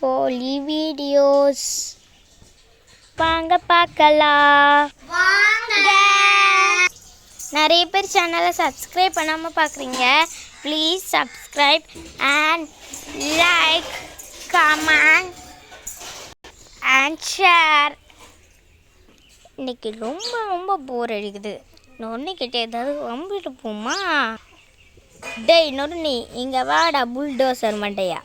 கோழி வீடியோஸ். வாங்க பார்க்கலாம். நிறைய பேர் சேனலை சப்ஸ்கிரைப் பண்ணாமல் பார்க்குறீங்க. Please subscribe and like comment and share இன்னைக்கு ரொம்ப ரொம்ப போர் அடிக்குது. நொன்னிக்கிட்ட ஏதாவது வம்பிட்டு போமா? டேய் நொறுனி இங்கே வாடா புல்டோசர் மண்டையா.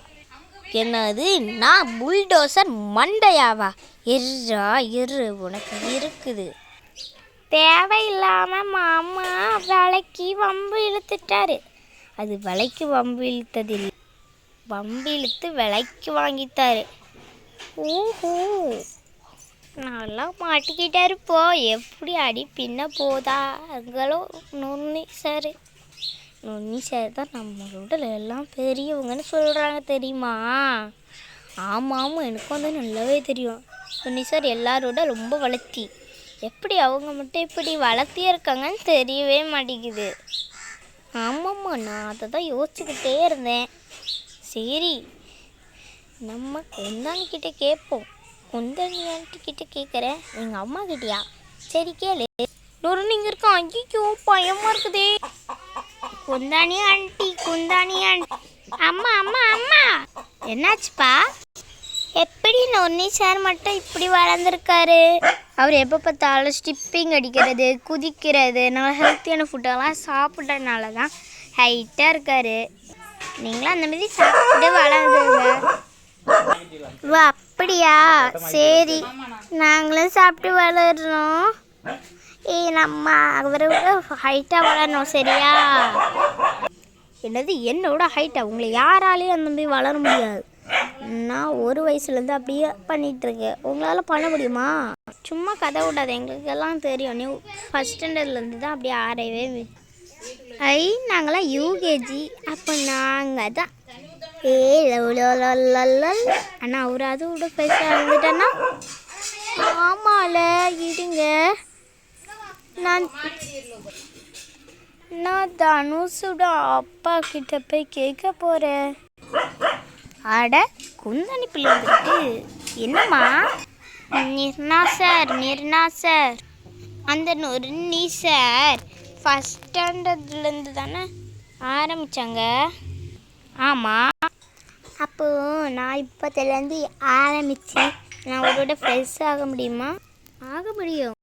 என்னது? நான் புல்டோசர் மண்டையாவா? எர்ரா எரு உனக்கு இருக்குது. தேவையில்லாமல் மாமா விலைக்கு வம்பு இழுத்துட்டாரு. அது விலைக்கு வம்பு இழுத்ததில்லை. வம்பு இழுத்து விலைக்கு வாங்கித்தாரு ஊஹூ. நல்லா மாட்டிக்கிட்டாரு போ. எப்படி அடி பின்ன போதா? அங்களோ நுண்ணி சார். நுண்ணி சார் தான் நம்மளோட எல்லாம் பெரியவங்கன்னு சொல்கிறாங்க தெரியுமா? ஆமாம் ஆமாம் எனக்கும் வந்து நல்லாவே தெரியும். நுண்ணி சார் எல்லாரோட ரொம்ப வளர்த்தி. எப்படி அவங்க மட்டும் இப்படி வளர்த்தியே இருக்காங்கன்னு தெரியவே மாட்டேங்குது. ஆமாம்மா நான் அதை தான் யோசிச்சுக்கிட்டே இருந்தேன். சரி நம்ம குந்தாணி கேட்போம். குந்தாணி கேட்குறேன் எங்கள் அம்மா கிட்டயா? சரி கேளு. நொறு நீங்கள் இருக்கான். ஐயோ பயமாக இருக்குதே. குந்தாணி ஆண்டி குந்தாணி ஆண்டி அம்மா அம்மா அம்மா. என்னாச்சுப்பா? எப்படி நொன்னி சார் மட்டும் இப்படி வளர்ந்துருக்காரு. அவர் எப்போ பார்த்தாலும் ஸ்டிப்பிங் அடிக்கிறது குதிக்கிறது நல்லா ஹெல்த்தியான ஃபுட்டெல்லாம் சாப்பிட்றதுனால தான் ஹைட்டாக இருக்காரு. நீங்களும் அந்த மாதிரி சாப்பிட்டு வளர்ந்துருங்க. ஓ அப்படியா? சரி. நாங்களும் சாப்பிட்டு வளர்றோம் ஏய் நம்ம அவரை ஹைட்டாக வளரணும் சரியா? என்னது என்னோட ஹைட்டாக உங்களை யாராலையும் அந்த மாதிரி வளர முடியாது. நான் ஒரு வயசுலேருந்து அப்படியே பண்ணிட்டு இருக்கேன் உங்களால் பண்ண முடியுமா? சும்மா கதை விடாது எங்களுக்கெல்லாம் தெரியும். நியூ ஃபஸ்ட் ஸ்டாண்டர்ட்லேருந்து தான் அப்படியே ஆறவே ஐ நாங்களாம் யூகேஜி அப்போ நாங்கள் தான். ஏ லவ் அண்ணா அவர் அது விட பெருசாக இருந்துட்டேன்னா ஆமால இடுங்க நான் நான் தனுஷோட அப்பா கிட்ட போய் கேட்க போகிறேன் அட குந்தனி பிள்ளைங்களுக்கு வந்துட்டு. என்னம்மா? நிர்ணா சார் நிர்ணா சார். அந்த நொறுனி சார் ஃபஸ்ட் ஸ்டாண்டர்ட்லேருந்து தானே ஆரம்பித்தாங்க ஆமாம் அப்போது நான் இப்போத்துலேருந்து ஆரம்பித்து நான் அவரோட ஃப்ரெண்ட்ஸ் ஆக முடியுமா? ஆக முடியும்.